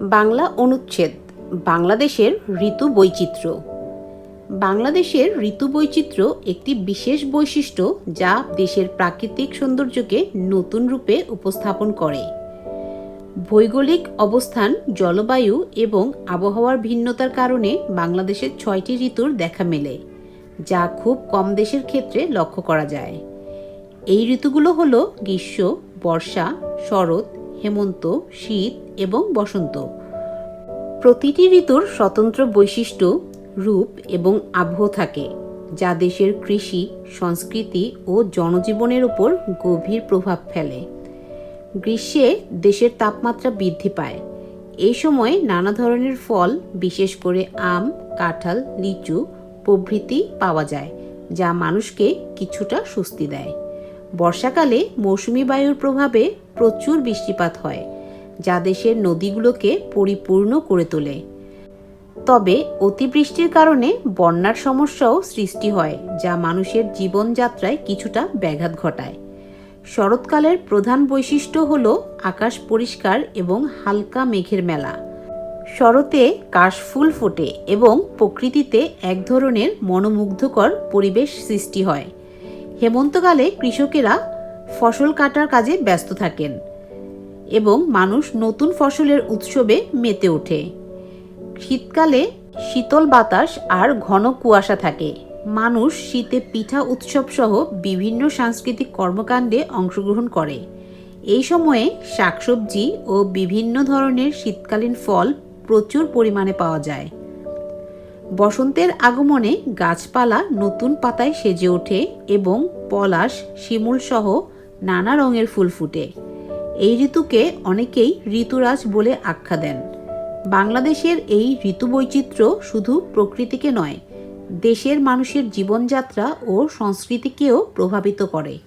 বাংলা অনুচ্ছেদ, বাংলাদেশের ঋতু বৈচিত্র্য। বাংলাদেশের ঋতু বৈচিত্র্য একটি বিশেষ বৈশিষ্ট্য যা দেশের প্রাকৃতিক সৌন্দর্যকে নতুন রূপে উপস্থাপন করে। ভৌগোলিক অবস্থান, জলবায়ু এবং আবহাওয়ার ভিন্নতার কারণে বাংলাদেশের ছয়টি ঋতুর দেখা মেলে, যা খুব কম দেশের ক্ষেত্রে লক্ষ্য করা যায়। এই ঋতুগুলো হলো গ্রীষ্ম, বর্ষা, শরৎ হেমন্ত, শীত এবং বসন্ত। প্রতিটি ঋতুর স্বতন্ত্র বৈশিষ্ট্য, রূপ এবং আবহ থাকে, যা দেশের কৃষি, সংস্কৃতি ও জনজীবনের উপর গভীর প্রভাব ফেলে। গ্রীষ্মে দেশের তাপমাত্রা বৃদ্ধি পায়। এই সময় নানা ধরনের ফল, বিশেষ করে আম, কাঁঠাল, লিচু প্রভৃতি পাওয়া যায়, যা মানুষকে কিছুটা স্বস্তি দেয়। বর্ষাকালে মৌসুমি বায়ুর প্রভাবে প্রচুর বৃষ্টিপাত হয়, যা দেশের নদীগুলোকে পরিপূর্ণ করে তোলে। তবে অতিবৃষ্টির কারণে বন্যার সমস্যাও সৃষ্টি হয়, যা মানুষের জীবনযাত্রায় কিছুটা ব্যাঘাত ঘটায়। শরৎকালের প্রধান বৈশিষ্ট্য হল আকাশ পরিষ্কার এবং হালকা মেঘের মেলা। শরতে কাশফুল ফোটে এবং প্রকৃতিতে এক ধরনের মনোমুগ্ধকর পরিবেশ সৃষ্টি হয় হেমন্তকালে কৃষকেরা ফসল কাটার কাজে ব্যস্ত থাকেন এবং মানুষ নতুন ফসলের উৎসবে মেতে ওঠে। শীতকালে শীতল বাতাস আর ঘন কুয়াশা থাকে। মানুষ শীতে পিঠা উৎসব সহ বিভিন্ন সাংস্কৃতিক কর্মকাণ্ডে অংশগ্রহণ করে। এই সময়ে শাকসবজি ও বিভিন্ন ধরনের শীতকালীন ফল প্রচুর পরিমাণে পাওয়া যায়। বসন্তের আগমনে গাছপালা নতুন পাতায় সেজে ওঠে এবং পলাশ, শিমুল সহ নানা রঙের ফুল ফুটে। এই ঋতুকে অনেকেই ঋতুরাজ বলে আখ্যা দেন। বাংলাদেশের এই ঋতু বৈচিত্র্য শুধু প্রকৃতিকে নয়, দেশের মানুষের জীবনযাত্রা ও সংস্কৃতিকেও প্রভাবিত করে।